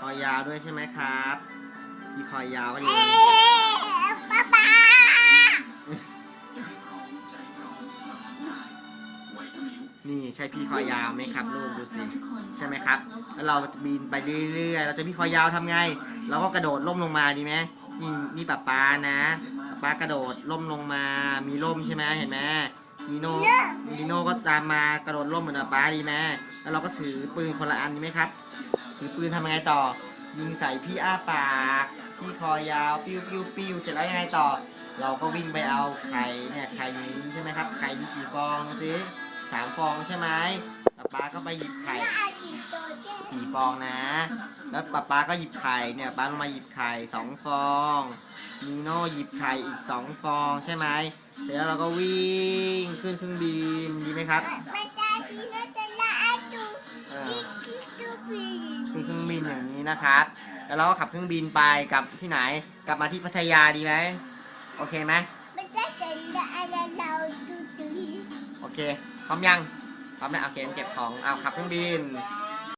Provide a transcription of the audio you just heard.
คอยาวด้วยใช่ไหมครับพี่คอยาวก็ดีเอ๊ะป๊าป๊านี่ใช่พี่คอยาวไหมครับลูกดูสิใช่ไหมครับ แล้วเราบินไปเรื่อยๆเราจะพี่คอยาวทำไง เราก็กระโดดล่มลงมาดีไหมนี่นี่ป้าป้านะป้ากระโดดล่มลงมา มีล่มใช่ไหมเห็นไหมนีโน่นีโน่ก็ตามมากระโดดล่มเหมือนป้าป้าดีไหมแล้วเราก็ถือปืนคนละอันดีไหมครับ ถือปืนทำยังไงต่อ ยิงใส่พี่อ้าปากพี่คอยาวปิ้วปิ้วปิ้วเสร็จแล้วยังไงต่อ เราก็วิ่งไปเอาไข่เนี่ยไข่นี้ใช่ไหมครับไข่มีกี่ฟองดูสิสามฟองใช่ไหมป้าป้าก็ไปหยิบไข่สี่ฟองนะ แล้วป๊าป๊าก็หยิบไข่เนี่ยป๊าลงมาหยิบไข่สองฟองนีโน่หยิบไข่อีกสองฟองใช่ไหมเสร็จแล้วเราก็วิ่งขึ้นเครื่องบินดีไหมครับ นองบินอย่างนี้นะครับแล้วเราก็ขับเครื่องบินไปกลับที่ไหน กลับมาที่พัทยาดีไหมโอเคไหมไม่ได้จะน่าอะไรเราดูดีโอเคพร้อมยังพร้อมแล้วโอเคเก็บของเอาขับเครื่องบิน